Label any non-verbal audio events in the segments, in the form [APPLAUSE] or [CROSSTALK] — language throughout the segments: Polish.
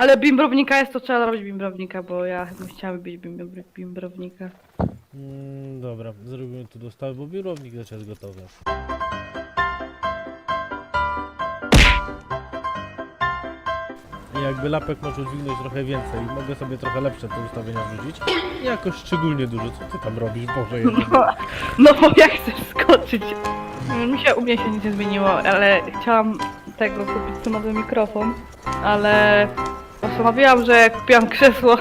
Ale bimbrownika jest, to trzeba robić bimbrownika, bo ja bym chciała być bimbr- bimbrownika. Mm, dobra, zrobimy tu dostawy, bo biurownik też jest gotowy. I jakby lapek może udźwignąć trochę więcej, mogę sobie trochę lepsze te ustawienia wrzucić. Nie jakoś szczególnie dużo. Co ty tam robisz, Boże jedyny? No, [LAUGHS] no bo ja chcę skoczyć. Mi się, u mnie się nic nie zmieniło, ale chciałam tego kupić tu nowy mikrofon, ale postanowiłam, że kupiłam krzesło.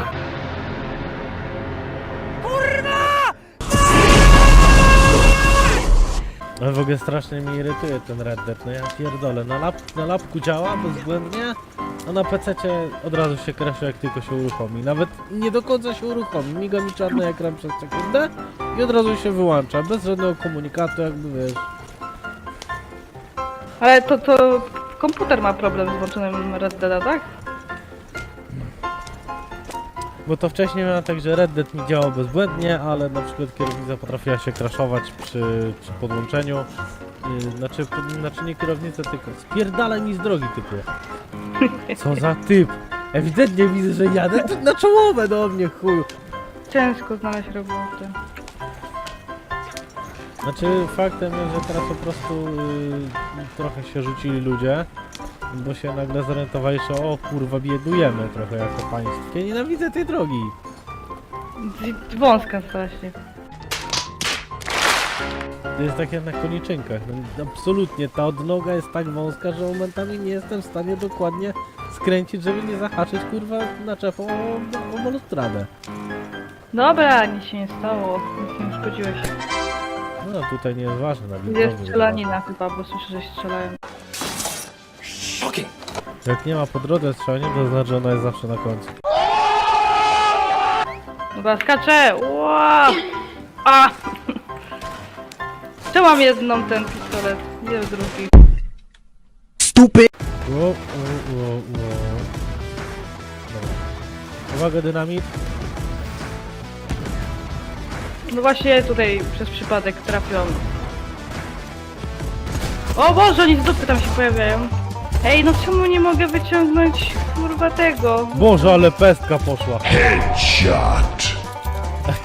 Ale w ogóle strasznie mnie irytuje ten Red Dead, no ja pierdolę. Na, lap, na lapku działa bezbłędnie, a na PC-cie od razu się kreszy jak tylko się uruchomi. Nawet nie do końca się uruchomi. Miga mi czarny ekran przez sekundę i od razu się wyłącza, bez żadnego komunikatu, jakby wiesz. Ale to, to komputer ma problem z włączonym Red Deada, tak? Bo to wcześniej miałem tak, że Red Dead mi działał bezbłędnie, ale na przykład kierownica potrafiła się crashować przy, przy podłączeniu. Yy, znaczy, pod, znaczy nie kierownicę, tylko spierdalaj mi z drogi typu. Co za typ! Ewidentnie widzę, że jadę tu na czołowe do mnie chuju. Ciężko znaleźć robotę. Znaczy faktem jest, że teraz po prostu yy, trochę się rzucili ludzie, bo się nagle zorientowali, że o kurwa biedujemy trochę jako państwo. Ja nienawidzę tej drogi. Wąska strasznie. To jest tak jak na koniczynkach. No, absolutnie, ta odnoga jest tak wąska, że momentami nie jestem w stanie dokładnie skręcić, żeby nie zahaczyć kurwa naczepą o, o balustradę. Dobra, nic się nie stało. Nic nie uszkodziłeś. No tutaj nie jest ważne na Jest widowni, strzelanina chyba, bo słyszę, że strzelają. Jak nie ma po drodze strzelania, to znaczy, że ona jest zawsze na końcu. Dobra, skaczę! Ła! A! Czemu mam jedną ten pistolet? Gdzie jest drugi? Ło, ło, ło, ło. Dobra. Uwaga, dynamit. No właśnie tutaj przez przypadek trafiłam. O Boże, oni z dupy tam się pojawiają. Ej, no czemu nie mogę wyciągnąć kurwa tego? Boże, ale pestka poszła. Headshot.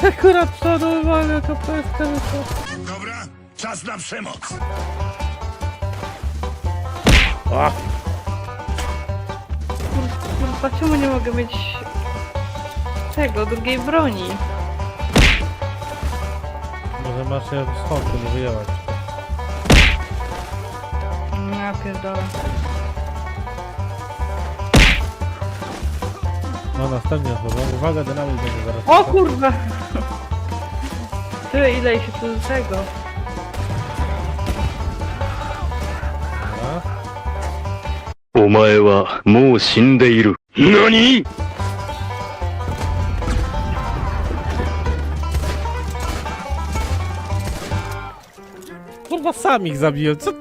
[LAUGHS] Akurat przodu, uwaga, to pestka wyszła. Dobra, czas na przemoc. A, Kurwa, czemu nie mogę mieć tego, drugiej broni? może masz się w schowku, nie wyjęłaś. Ja pierdolę. No następnie słowo. Uwaga, dynamit będzie zaraz. O kurwa! Tyle ile się tu z tego. Dobra. お前はもう死んでいる。何 Kurwa, sam ich zabiłem, co?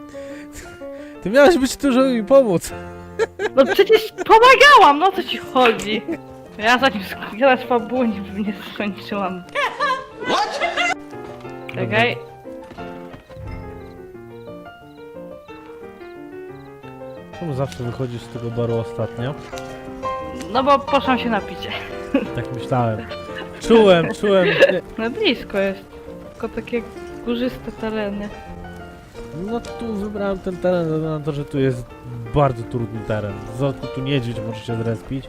Ty miałeś być tu, żeby mi pomóc. No przecież pomagałam, no co ci chodzi? Ja zanim sk- ja z fabuły nie, nie skończyłam. Czekaj. Czemu zawsze wychodzisz z tego baru ostatnio? No bo poszłam się napić. Tak myślałem. Czułem, czułem. Nie. No blisko jest. Tylko takie górzyste tereny. No tu wybrałem ten teren ze względu na to, że tu jest bardzo trudny teren. W dodatku tu niedźwiedź może się zrespić.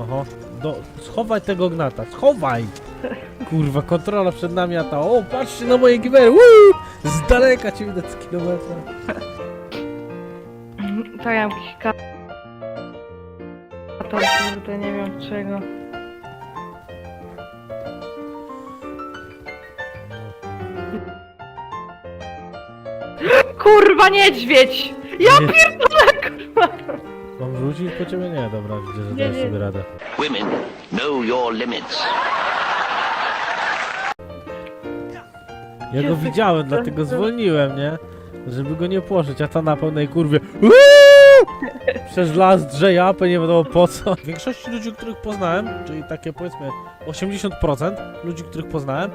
Oho. Do, schowaj tego gnata, schowaj! Kurwa, kontrola przed nami, a ta, o, patrzcie na moje giwery, Woo! Z daleka cię widać z kilometra. Tak, ja jakiś ka... To kurde, nie wiem czego. Kurwa niedźwiedź! Ja Nie. pierdolę, wrócić po ciebie? Nie, dobra, widzę, że Nie, dajesz nie. sobie radę. Women, know your limits. Ja go widziałem, dlatego zwolniłem, nie? Żeby go nie płoszyć, a ta na pełnej kurwie Uuu! [LAUGHS] Przez las drze japę, nie wiadomo po co. Większości ludzi, których poznałem, czyli takie powiedzmy 80% ludzi, których poznałem,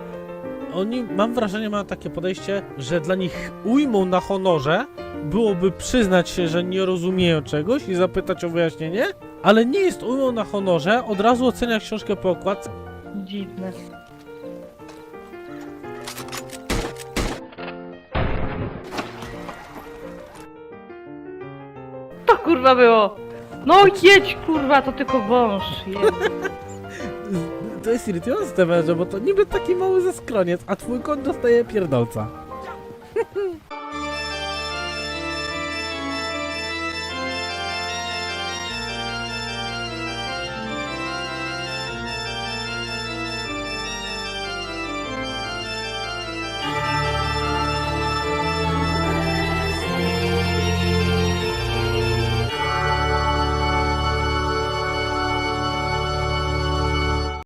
oni, mam wrażenie, mają takie podejście, że dla nich ujmą na honorze byłoby przyznać się, że nie rozumieją czegoś i zapytać o wyjaśnienie, ale nie jest ujmą na honorze, od razu ocenia książkę po okładce. Dziwne. To kurwa było! No jedź kurwa, to tylko wąż. [LAUGHS] To jest irytujące, Temerze, bo to niby taki mały zaskroniec, a twój koń dostaje pierdolca. [LAUGHS]